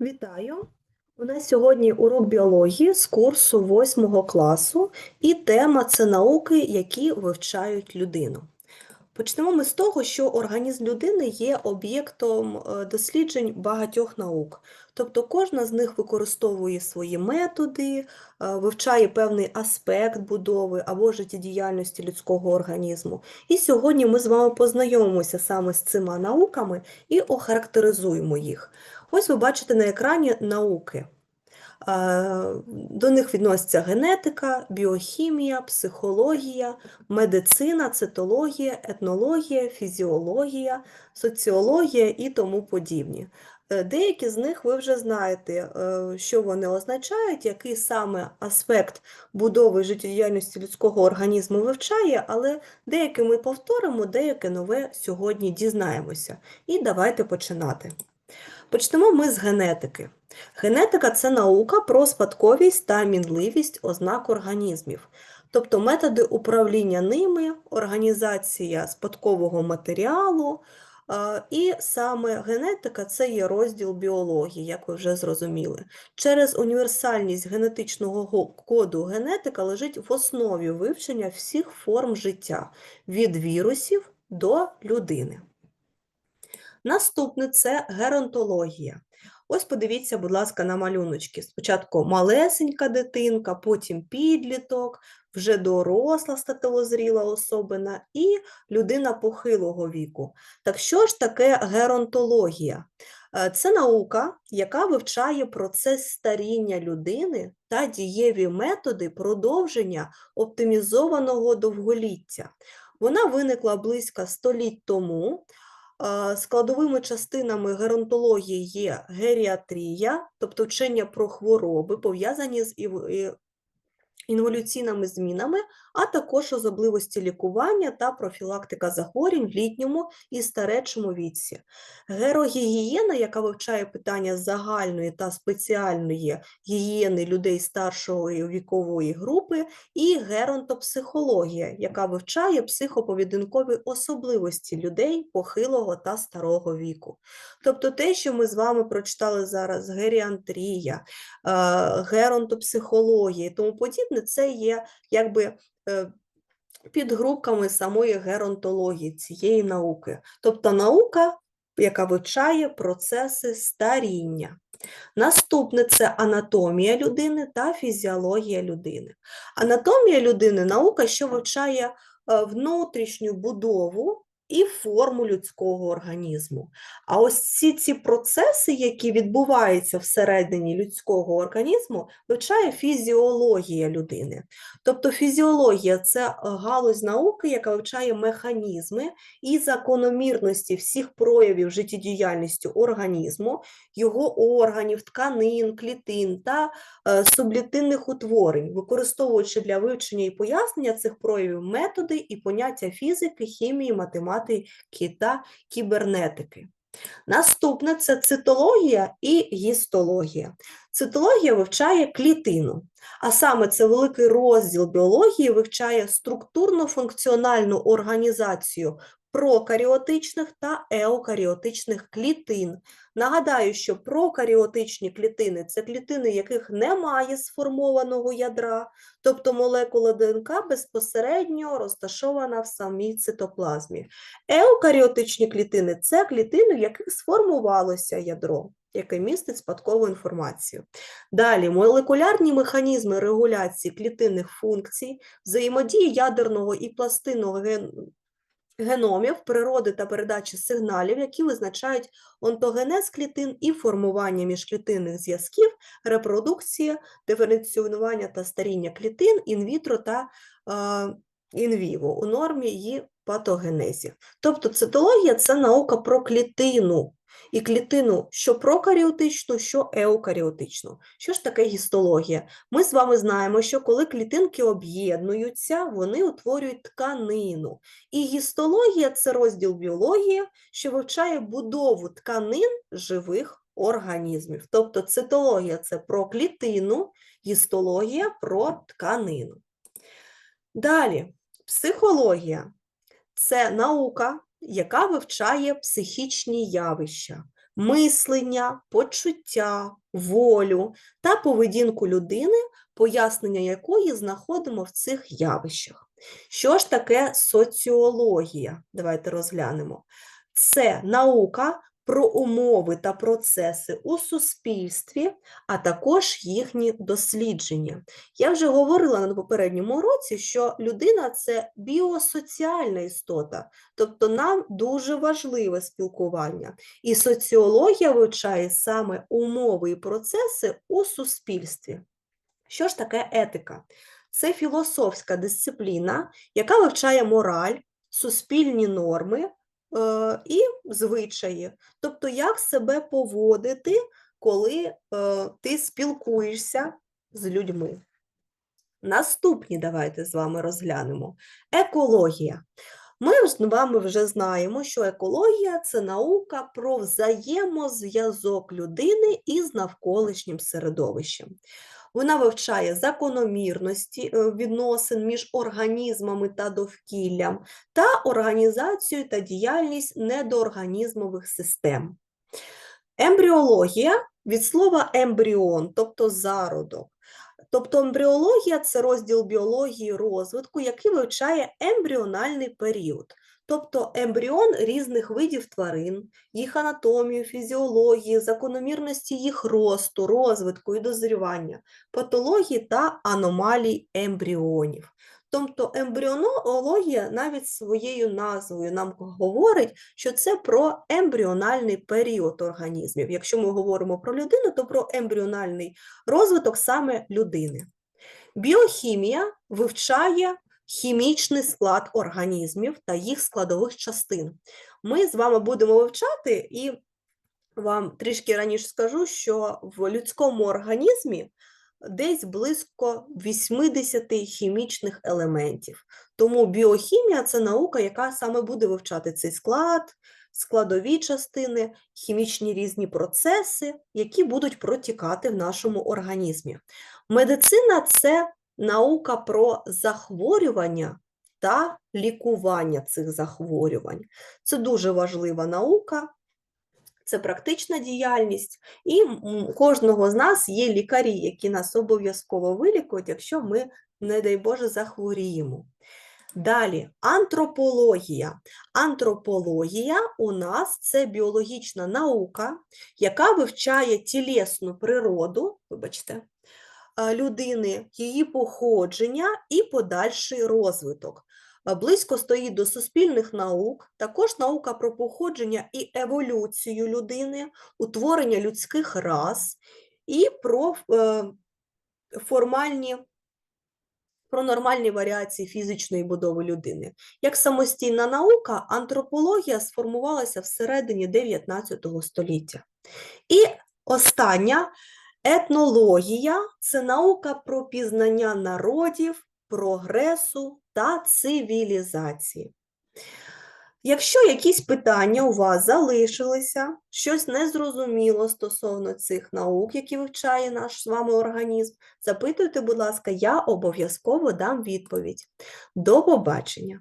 Вітаю! У нас сьогодні урок біології з курсу 8 класу, і тема це науки, які вивчають людину. Почнемо ми з того, що організм людини є об'єктом е, досліджень багатьох наук. Тобто кожна з них використовує свої методи, е, вивчає певний аспект будови або життєдіяльності людського організму. І сьогодні ми з вами познайомимося саме з цими науками і охарактеризуємо їх. Ось ви бачите на екрані науки. Е, До них відносяться генетика, біохімія, психологія, медицина, цитологія, етнологія, фізіологія, соціологія і тому подібні. Е, Деякі з них ви вже знаєте, е, що вони означають, який саме аспект будови життєдіяльності людського організму вивчає, але деяке ми повторимо, деяке нове сьогодні дізнаємося. І давайте починати. Почнемо ми з генетики. Генетика це наука про спадковість та мінливість ознак організмів, тобто методи управління ними, організація спадкового матеріалу. І саме генетика це є розділ біології, як ви вже зрозуміли. Через універсальність генетичного коду генетика лежить в основі вивчення всіх форм життя від вірусів до людини. Наступне це геронтологія. Ось подивіться, будь ласка, на малюночки. Спочатку малесенька дитинка, потім підліток, вже доросла статевозріла особина і людина похилого віку. Так що ж таке геронтологія? Е, Це наука, яка вивчає процес старіння людини та дієві методи продовження оптимізованого довголіття. Вона виникла близько століть тому. Складовими частинами геронтології є геріатрія, тобто вчення про хвороби, пов'язані з інволюційними змінами, а також особливості лікування та профілактика захворювань в літньому і старечому віці. Герогігієна, яка вивчає питання загальної та спеціальної гігієни людей старшої вікової групи, і геронтопсихологія, яка вивчає психоповедінкові особливості людей похилого та старого віку. Тобто те, що ми з вами прочитали зараз, геріантрія, е, геронтопсихологія і тому подібне, це є якби е, підгрупками самої геронтології цієї науки. Тобто наука, яка вивчає процеси старіння. Наступне це анатомія людини та фізіологія людини. Анатомія людини наука, що вивчає е, внутрішню будову і форму людського організму. А ось ці ці процеси, які відбуваються всередині людського організму, вивчає фізіологія людини. Тобто фізіологія це галузь науки, яка вивчає механізми і закономірності всіх проявів життєдіяльності організму, його органів, тканин, клітин та е, сублітинних утворень, використовуючи для вивчення і пояснення цих проявів методи і поняття фізики, хімії, математики та кібернетики. Наступне це цитологія і гістологія. Цитологія вивчає клітину, а саме це великий розділ біології вивчає структурно-функціональну організацію прокаріотичних та еукаріотичних клітин. Нагадаю, що прокаріотичні клітини це клітини, яких немає сформованого ядра, тобто молекула ДНК безпосередньо розташована в самій цитоплазмі. Еукаріотичні клітини це клітини, в яких сформувалося ядро, яке містить спадкову інформацію. Далі молекулярні механізми регуляції клітинних функцій, взаємодії ядерного і пластинного геномів природи та передачі сигналів, які визначають онтогенез клітин і формування міжклітинних зв'язків, репродукція, диференціонування та старіння клітин інвітро та е, інвіво у нормі її патогенезів. Тобто цитологія – це наука про клітину, і клітину що прокаріотичну, що еукаріотичну. Що ж таке гістологія? Ми з вами знаємо, що коли клітинки об'єднуються, вони утворюють тканину. І гістологія – це розділ біології, що вивчає будову тканин живих організмів. Тобто цитологія – це про клітину, гістологія – про тканину. Далі, психологія – це наука, яка вивчає психічні явища, мислення, почуття, волю та поведінку людини, пояснення якої знаходимо в цих явищах. Що ж таке соціологія? Давайте розглянемо. Це наука про умови та процеси у суспільстві, а також їхні дослідження. Я вже говорила на попередньому уроці, що людина це біосоціальна істота, тобто нам дуже важливе спілкування. І соціологія вивчає саме умови і процеси у суспільстві. Що ж таке етика? Це філософська дисципліна, яка вивчає мораль, суспільні норми і звичаї, тобто як себе поводити, коли е, ти спілкуєшся з людьми. Наступні давайте з вами розглянемо. Екологія. Ми з вами вже знаємо, що екологія це наука про взаємозв'язок людини із навколишнім середовищем. Вона вивчає закономірності е, відносин між організмами та довкіллям та організацію та діяльність недоорганізмових систем. Ембріологія від слова ембріон, тобто зародок. Тобто ембріологія це розділ біології розвитку, який вивчає ембріональний період, тобто ембріон різних видів тварин, їх анатомію, фізіології, закономірності їх росту, розвитку і дозрівання, патології та аномалій ембріонів. Тобто ембріонологія навіть своєю назвою нам говорить, що це про ембріональний період організмів. Якщо ми говоримо про людину, то про ембріональний розвиток саме людини. Біохімія вивчає хімічний склад організмів та їх складових частин. Ми з вами будемо вивчати, і вам трішки раніше скажу, що в людському організмі десь близько 80 хімічних елементів. Тому біохімія це наука, яка саме буде вивчати цей склад, складові частини, хімічні різні процеси, які будуть протікати в нашому організмі. Медицина це наука про захворювання та лікування цих захворювань. Це дуже важлива наука, це практична діяльність, і у кожного з нас є лікарі, які нас обов'язково вилікують, якщо ми, не дай Боже, захворіємо. Далі, антропологія. Антропологія у нас це біологічна наука, яка вивчає тілесну природу, вибачте, людини, її походження і подальший розвиток. Близько стоїть до суспільних наук, також наука про походження і еволюцію людини, утворення людських рас і про е, формальні, про нормальні варіації фізичної будови людини. Як самостійна наука, антропологія сформувалася всередині 19 століття. І остання етнологія це наука про пізнання народів, прогресу та цивілізації. Якщо якісь питання у вас залишилися, щось незрозуміло стосовно цих наук, які вивчає наш з вами організм, запитуйте, будь ласка, я обов'язково дам відповідь. До побачення!